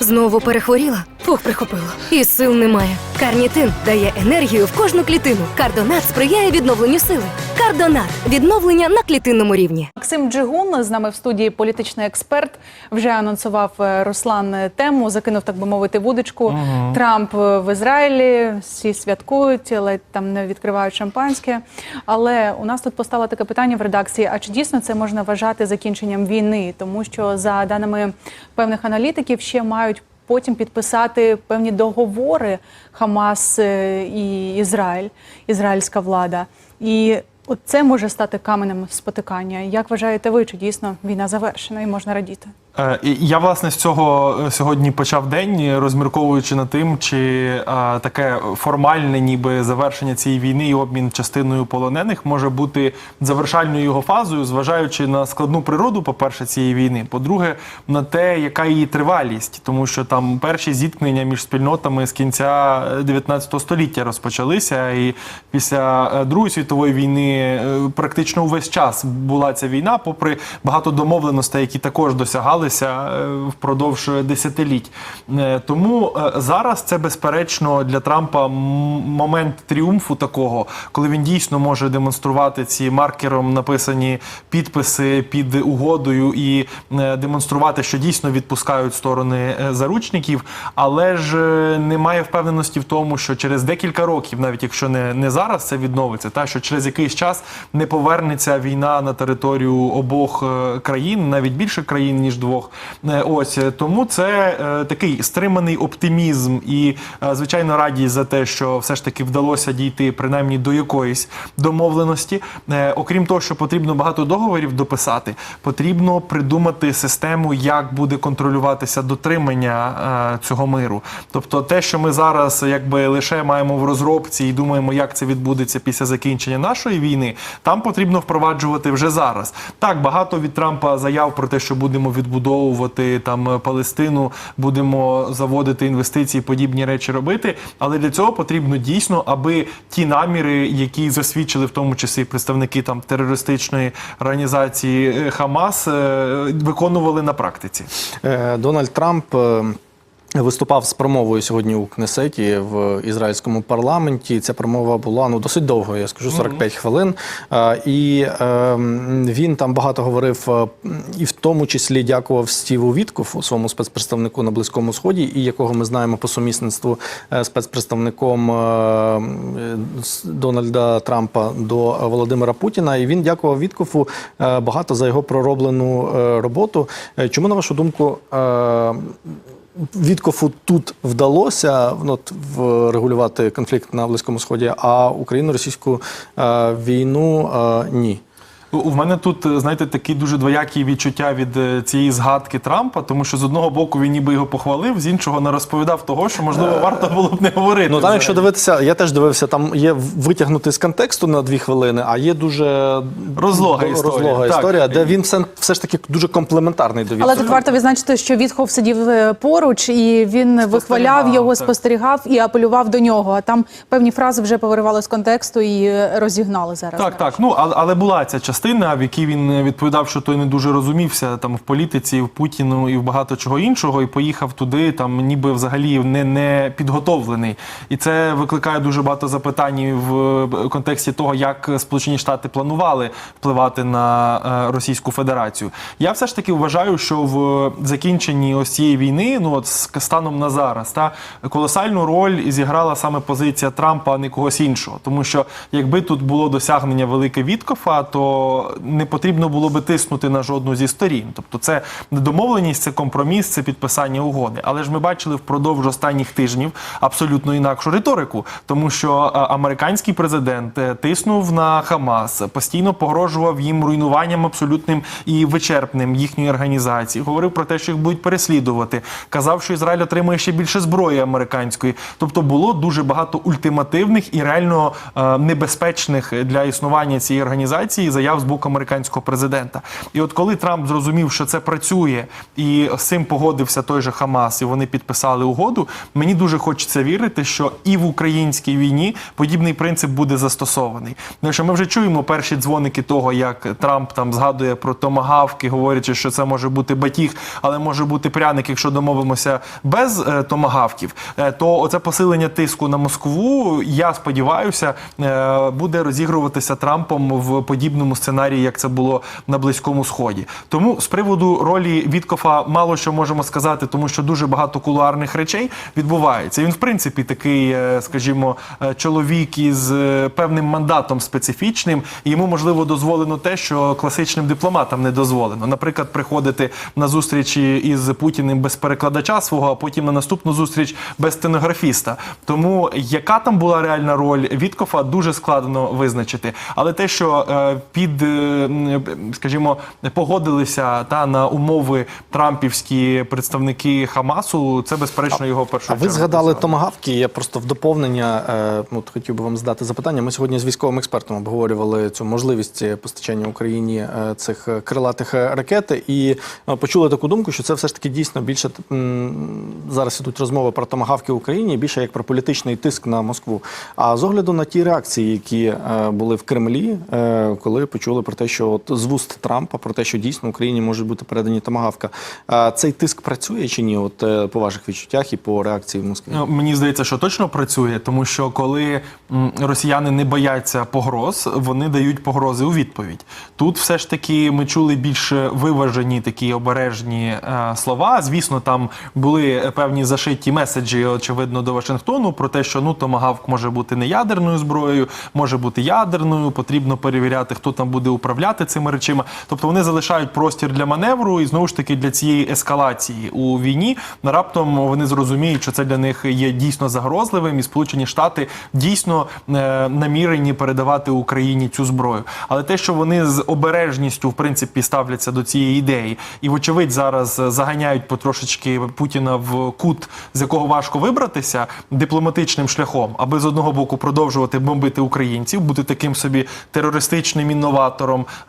Знову перехворіла? Фух, прихопило. І сил немає. Карнітин дає енергію в кожну клітину. Кардонат сприяє відновленню сили. Кардонат відновлення на клітинному рівні. Максим Джигун з нами в студії політичний експерт. Вже анонсував е, Руслан е, тему, закинув, так би мовити, вудочку. Трамп е, в Ізраїлі, всі святкують, ледь там не відкривають шампанське. Але у нас тут постало таке питання в редакції: а чи дійсно це можна вважати закінченням війни? Тому що за даними певних аналітиків, ще мають потім підписати певні договори Хамас е, і Ізраїль, ізраїльська влада. І От це може стати каменем спотикання. Як вважаєте ви, чи дійсно війна завершена і можна радіти? Е, Я власне з цього е, сьогодні почав день, розмірковуючи над тим, чи е, таке формальне, ніби завершення цієї війни і обмін частиною полонених може бути завершальною його фазою, зважаючи на складну природу, по-перше, цієї війни. По-друге, на те, яка її тривалість, тому що там перші зіткнення між спільнотами з кінця 19 століття розпочалися, і після Другої світової війни практично увесь час була ця війна, попри багато домовленостей, які також досягалися е, впродовж десятиліть. Е, Тому е, зараз це безперечно для Трампа момент тріумфу такого, коли він дійсно може демонструвати ці маркером написані підписи під угодою і демонструвати, що дійсно відпускають сторони заручників, але ж немає впевненості в тому, що через декілька років, навіть якщо не, не зараз це відновиться, та що через якийсь час не повернеться війна на територію обох країн, навіть більше країн ніж двох. Е, Ось е, тому це е, такий стриманий оптимізм і звичайно радість за те, що все ж таки вдалося дійти принаймні до якоїсь домовленості. Окрім того, що потрібно багато договорів дописати, потрібно придумати систему, як буде контролюватися дотримання цього миру. Тобто, те, що ми зараз якби лише маємо в розробці і думаємо, як це відбудеться після закінчення нашої війни, там потрібно впроваджувати вже зараз. Так багато від Трампа заяв про те, що будемо відбудовувати там е, Палестину, будемо заводити інвестиції, подібні речі робити. Але для цього потрібно дійсно, аби ті наміри, які засвідчили в тому числі представники там терористичної організації е, Хамас, е, виконували на практиці. Дональд Трамп. Виступав з промовою сьогодні у Кнесеті в ізраїльському парламенті. Ця промова була ну досить довгою, я скажу 45 хвилин. Е, І е, він там багато говорив, е, і в тому числі дякував Стіву Віткофу, своєму спецпредставнику на Близькому Сході, і якого ми знаємо по сумісництву е, спецпредставником е, Дональда Трампа до Володимира Путіна. І він дякував Віткофу багато за його пророблену роботу. Чому на вашу думку? Віткофу тут вдалося ну, от, врегулювати конфлікт на Близькому Сході, а Україну російську е, війну е, ні. У мене тут, е, знаєте, такі дуже двоякі відчуття від е, цієї згадки Трампа, тому що з одного боку він ніби його похвалив, з іншого не розповідав того, що можливо варто було б не говорити. Ну там, якщо дивитися, я теж дивився, там є витягнутий з контексту на дві хвилини, а є дуже Розлога історія, розлога так. історія, де він все, все ж таки дуже комплементарний до Але тут варто відзначити, що Вітхов сидів е, поруч і він вихваляв його, так. спостерігав і апелював до нього. А там певні фрази вже повиривали з контексту і е, розігнали зараз. Так, так. Ну але, але була ця частина, в якій він відповідав, що той не дуже розумівся там в політиці, в Путіну і в багато чого іншого, і поїхав туди, там ніби взагалі не, не підготовлений. І це викликає дуже багато запитань в контексті того, як Сполучені Штати планували впливати на е, Російську Федерацію. Я все ж таки вважаю, що в закінченні ось цієї війни, ну от станом на зараз, та колосальну роль зіграла саме позиція Трампа, а не когось іншого. Тому що якби тут було досягнення велике Віткофа, то не потрібно було би тиснути на жодну зі сторін. Тобто, це домовленість, це компроміс, це підписання угоди. Але ж ми бачили впродовж останніх тижнів абсолютно інакшу риторику, тому що е, американський президент е, тиснув на Хамас, постійно погрожував їм руйнуванням абсолютним і вичерпним їхньої організації. Говорив про те, що їх будуть переслідувати. Казав, що Ізраїль отримує ще більше зброї американської. Тобто було дуже багато ультимативних і реально е, небезпечних для існування цієї організації заяв з боку американського президента. І от коли Трамп зрозумів, що це працює, і з цим погодився той же Хамас, і вони підписали угоду. Мені дуже хочеться вірити, що і в українській війні подібний принцип буде застосований. Тому що ми вже чуємо перші дзвоники того, як Трамп там згадує про томагавки, говорячи, що це може бути батіг, але може бути пряник, якщо домовимося без е, томагавків. Е, то оце посилення тиску на Москву, я сподіваюся, е, буде розігруватися Трампом в подібному сценарії, як це було на Близькому Сході. Тому з приводу ролі Віткофа мало що можемо сказати, тому що дуже багато кулуарних речей відбувається. Він, в принципі, такий, е, скажімо, е, чоловік із е, певним мандатом специфічним. І йому можливо дозволено те, що класичним дипломатам не дозволено. Наприклад, приходити на зустрічі із Путіним без перекладача свого, а потім на наступну зустріч без стенографіста. Тому яка там була реальна роль Віткофа, дуже складно визначити. Але те, що е, під, е, скажімо, погодилися та на умови трампівські представники Хамасу, це безперечно його першу А ви згадали томагавки? Я просто в доповнення е, от хотів би вам задати запитання. Ми сьогодні з військовим експертом обговорювали цю можливість постачання Україні е, цих е, крилатих ракет, і почули таку думку, що це все ж таки дійсно більше м, зараз ідуть розмови про томагавки в Україні, більше як про політичний тиск на Москву. А з огляду на ті реакції, які е, були в Кремлі, е, коли почули про те, що от з вуст Трампа про те, що дійсно Україні можуть бути передані томагавка, цей тиск працює чи ні? От е, по ваших відчуттях і по реакції в Москві? Ну, Мені здається, що точно працює, тому що коли росіяни не бояться погроз, вони дають погрози у відповідь. Тут все ж таки ми чули більш виважені такі обережні е, слова. Звісно, там були певні зашиті меседжі, очевидно, до Вашингтону про те, що ну томагавк може бути не ядерною зброєю, може бути ядерною. Потрібно перевіряти, хто там буде управляти цими речима. Тобто вони залишають простір для маневру і знову ж таки для цієї ескалації у війні. Раптом вони зрозуміють, що це для них є дійсно загрозливим, і Сполучені Штати дійсно е, намірені передавати Україні цю зброю. Але те, що вони з обережністю в принципі ставляться до цієї ідеї, і вочевидь зараз заганяють потрошечки Путіна в кут, з якого важко вибратися дипломатичним шляхом, аби з одного боку продовжувати бомбити українців, бути таким собі терористичним інноватором,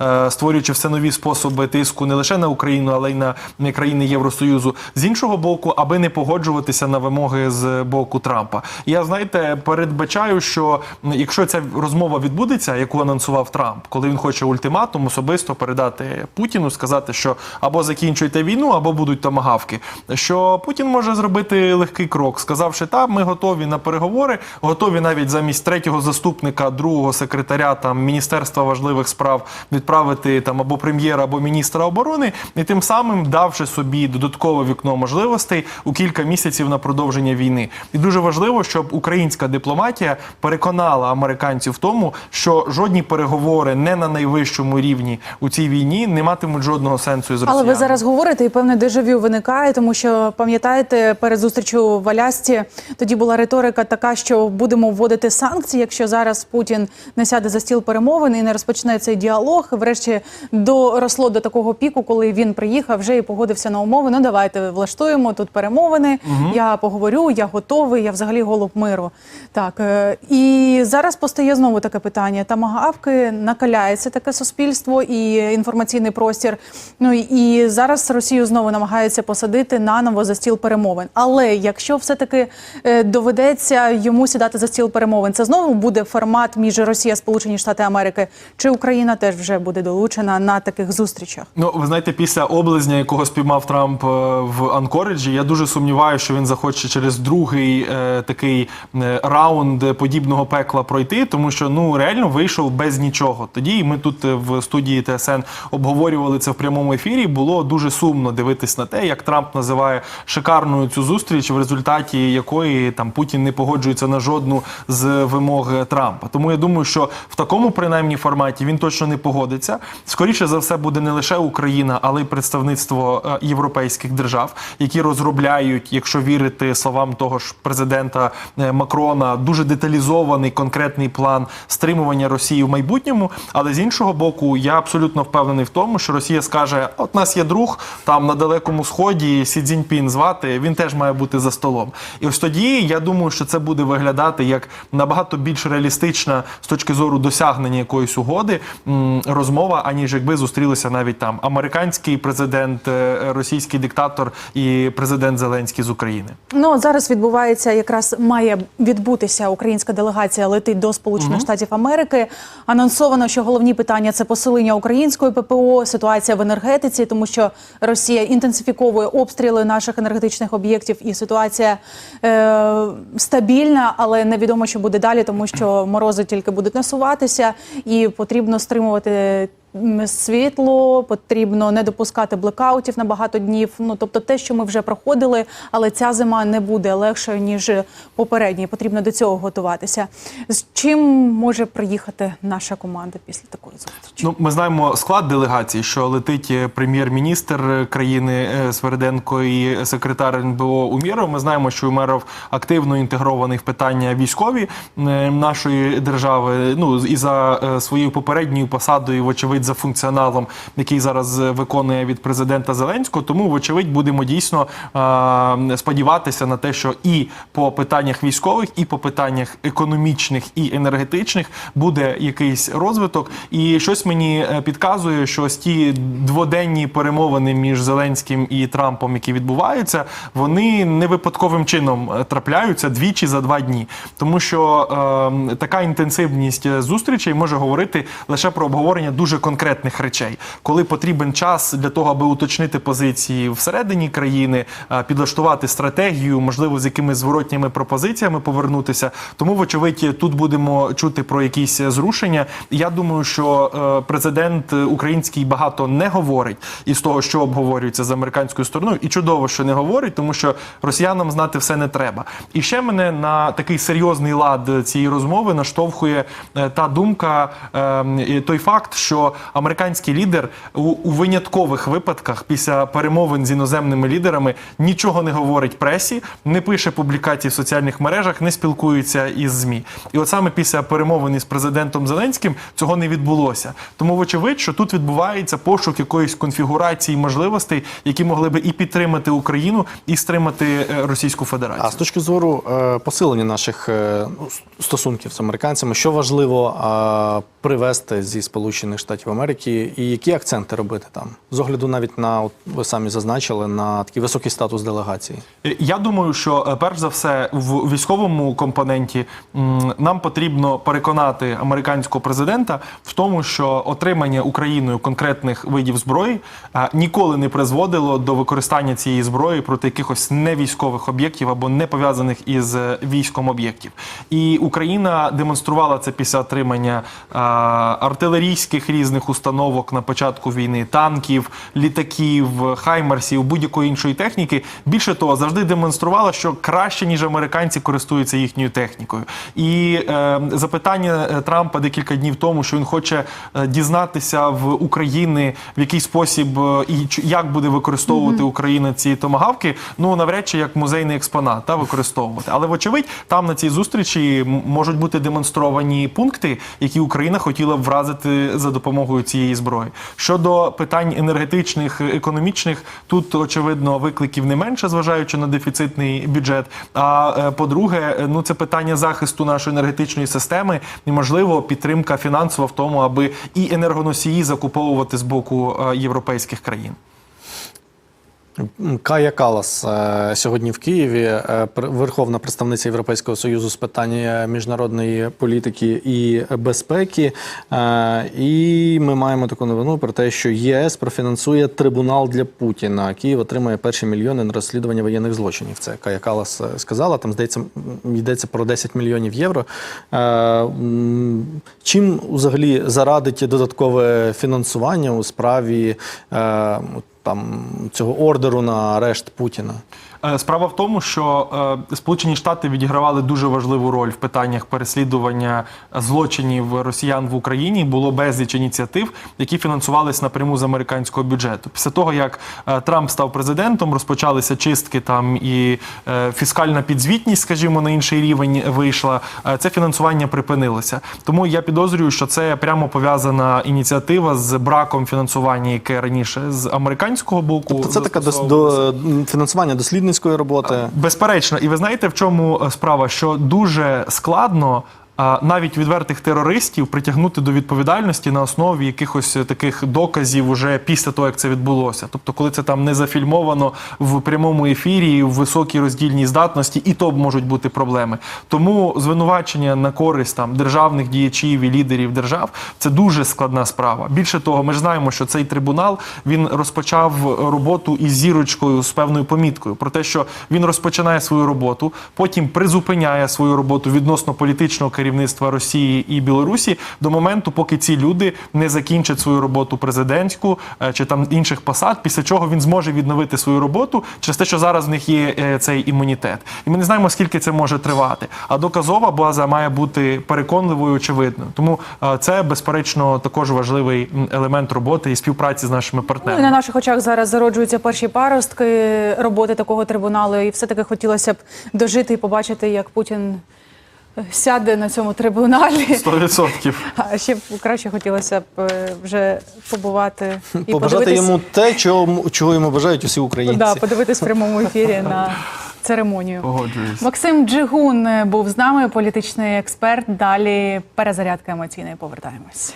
е, створюючи все нові способи тиску не лише на Україну, але й на країни Євросоюзу. З іншого боку, аби не погоджуватися на вимоги з боку Трампа. Я знаєте, передбачаю, що якщо ця розмова відбудеться, яку анонсував Трамп, коли він хоче ультиматум особисто передати Путіну, сказати, що або закінчуйте війну, або будуть томагавки. Що Путін може зробити легкий крок, сказавши, так, ми готові на переговори, готові навіть замість третього заступника, другого секретаря там міністерства важливих справ відправити там або прем'єра, або міністра оборони, і тим самим давши собі додаткове вікно можливостей у кілька місяців на продовження війни. І дуже важливо, щоб українська дипломатія переконала американців в тому, що жодні переговори не на найвищому рівні у цій війні не матимуть жодного сенсу із Але ви зараз говорите, і певне дежавю виникає, тому що пам'ятаєте, перед зустрічю в Алясці тоді була риторика така, що будемо вводити санкції, якщо зараз Путін не сяде за стіл перемовин і не розпочне цей діалог. Врешті доросло до такого піку, коли він приїхав вже і погодився на умови. Ну давайте влаштуємо тут перемовини. Я поговорю, я готовий, я взагалі голуб миру. Так е, і зараз постає знову таке питання: тамагавки накаляється таке суспільство і інформаційний простір. Ну і зараз Росію знову намагаються посадити наново за стіл перемовин. Але якщо все-таки е, доведеться йому сідати за стіл перемовин, це знову буде формат між Росія, Сполучені Штати Америки, чи Україна теж вже буде долучена на таких зустрічах? Ну, ви знаєте, після облизня, якого спіймав Трамп е, в Анкориджі, я дуже сумніваюся, що він захоче через другий е, такий е, раунд подібного пекла пройти, тому що ну реально вийшов без нічого. Тоді ми тут е, в студії ТСН обговорювали це в прямому ефірі. Було дуже сумно дивитись на те, як Трамп називає шикарною цю зустріч, в результаті якої там Путін не погоджується на жодну з вимог Трампа. Тому я думаю, що в такому принаймні форматі він точно не погодиться. Скоріше за все буде не лише Україна, але й представництво е, європейських держав, які розробляють, якщо вірити словам того ж президента е, Макрона, дуже деталізований конкретний план стримування Росії в майбутньому. Але з іншого боку, я абсолютно впевнений в тому, що Росія скаже: от нас є друг там на далекому сході, Сі Цзіньпін звати, він теж має бути за столом. І ось тоді я думаю, що це буде виглядати як набагато більш реалістична з точки зору досягнення якоїсь угоди розмова, аніж якби зустрілися навіть там американський президент, е, російський диктатор і президент Зеленський з України. Ну зараз відбувається якраз має відбутися українська делегація летить до Сполучених Штатів Америки. Анонсовано, що головні питання це посилення української ППО, ситуація в енергетиці, тому що Росія інтенсифіковує обстріли наших енергетичних об'єктів, і ситуація е, стабільна, але невідомо, що буде далі, тому що морози тільки будуть насуватися, і потрібно стримувати. Світло потрібно не допускати блекаутів на багато днів. Ну тобто, те, що ми вже проходили, але ця зима не буде легшою ніж попередні. Потрібно до цього готуватися. З чим може приїхати наша команда після такої зустрічі? Ну, ми знаємо склад делегації, що летить е, прем'єр-міністр е, країни е, Свериденко і секретар НБО Умєров. Ми знаємо, що Умєров активно інтегрований в питання військові нашої держави. Ну і за своєю попередньою посадою, вочевидь, за функціоналом, який зараз е, виконує від президента Зеленського. Тому, вочевидь, будемо дійсно е, сподіватися на те, що і по питаннях військових, і по питаннях економічних і енергетичних буде якийсь розвиток. І щось мені е, підказує, що ось ті дводенні перемовини між Зеленським і Трампом, які відбуваються, вони не випадковим чином е, трапляються двічі за два дні, тому що е, така інтенсивність зустрічей може говорити лише про обговорення дуже конкретних речей, коли потрібен час для того, аби уточнити позиції всередині країни, е, підлаштувати стратегію, можливо, з якимись зворотніми пропозиціями повернутися. Тому, вочевидь, тут будемо чути про якісь зрушення. Я думаю, що е, президент український багато не говорить із того, що обговорюється з американською стороною, і чудово, що не говорить, тому що росіянам знати все не треба. І ще мене на такий серйозний лад цієї розмови наштовхує е, та думка, е, і той факт, що американський лідер у, у виняткових випадках після перемовин з іноземними лідерами нічого не говорить пресі, не пише публікацій в соціальних мережах, не спілкується із змі. І от саме після перемовин із президентом Зеленським цього не відбулося. Тому вочевидь, що тут відбувається пошук якоїсь конфігурації можливостей, які могли би і підтримати Україну, і стримати е, Російську Федерацію. А з точки зору е, посилення наших е, ну, стосунків з американцями, що важливо привезти зі Сполучених Штатів Америки, і які акценти робити там? З огляду навіть на от ви самі зазначили на такий високий статус делегації. Я думаю, що е, перш за все в військовому компоненті нам потрібно переконати американського президента в тому, що отримання Україною конкретних видів зброї е, ніколи не призводило до використання цієї зброї проти якихось невійськових об'єктів або не пов'язаних із е, військом об'єктів. І Україна демонструвала це після отримання артилерійських різних установок на початку війни, танків, літаків, хаймарсів, будь-якої іншої техніки. Більше того, завжди демонструвала, що краще ніж американці користуються їхньою технікою. І е, запитання е, Трампа декілька днів тому, що він хоче е, дізнатися в України, в який спосіб е, і як буде використовувати Україна ці томагавки. Ну навряд чи як музейний експонат та використовувати. Але вочевидь, там на цій зустрічі можуть бути демонстровані пункти, які Україна хотіла б вразити за допомогою цієї зброї. Щодо питань енергетичних, економічних, тут очевидно викликів не менше, зважаючи на дефіцитний бюджет. А е, по-друге, ну це питання захисту нашої енергетичної системи і можливо підтримка фінансова в тому, аби і енергоносії закуповувати з боку е, європейських країн. Кая Калас е, сьогодні в Києві, е, верховна представниця Європейського союзу з питань е, міжнародної політики і безпеки. І ми маємо таку новину про те, що ЄС профінансує трибунал для Путіна. Київ отримає перші мільйони на розслідування воєнних злочинів. Це Кая Калас сказала. Там здається, йдеться про 10 мільйонів євро. Чим взагалі зарадить додаткове фінансування у справі? Там цього ордеру на арешт Путіна. Е, Справа в тому, що е, Сполучені Штати відігравали дуже важливу роль в питаннях переслідування злочинів росіян в Україні. Було безліч ініціатив, які фінансувались напряму з американського бюджету. Після того як е, Трамп став президентом, розпочалися чистки там і фіскальна підзвітність, скажімо, на інший рівень вийшла. Це фінансування припинилося. Тому я підозрюю, що це прямо пов'язана ініціатива з браком фінансування, яке раніше з американського боку. Тобто це таке до фінансування дослідницької роботи. Безперечно, і ви знаєте, в чому е, справа? Що дуже складно навіть відвертих терористів притягнути до відповідальності на основі якихось таких доказів уже після того, як це відбулося. Тобто, коли це там не зафільмовано в прямому ефірі, в високій роздільній здатності, і то можуть бути проблеми. Тому звинувачення на користь там державних діячів і лідерів держав це дуже складна справа. Більше того, ми ж знаємо, що цей трибунал він розпочав роботу із зірочкою з певною поміткою про те, що він розпочинає свою роботу, потім призупиняє свою роботу відносно політичного керівництва Росії і Білорусі до моменту, поки ці люди не закінчать свою роботу президентську е, чи там інших посад, після чого він зможе відновити свою роботу через те, що зараз в них є е, цей імунітет. І ми не знаємо, скільки це може тривати. А доказова база має бути переконливою, очевидною. Тому е, це безперечно також важливий елемент роботи і співпраці з нашими Ну, і партнерами. на наших очах зараз зароджуються перші паростки роботи такого трибуналу, і все-таки хотілося б дожити і побачити, як Путін сяде на цьому трибуналі. Сто відсотків. А ще б краще хотілося б е, вже побувати і Побажати подивитись, йому те, чого, чого йому бажають усі українці. да, подивитись в прямому ефірі на церемонію. Погоджуюсь. Максим Джигун був з нами, політичний експерт. Далі перезарядка емоційної. Повертаємось.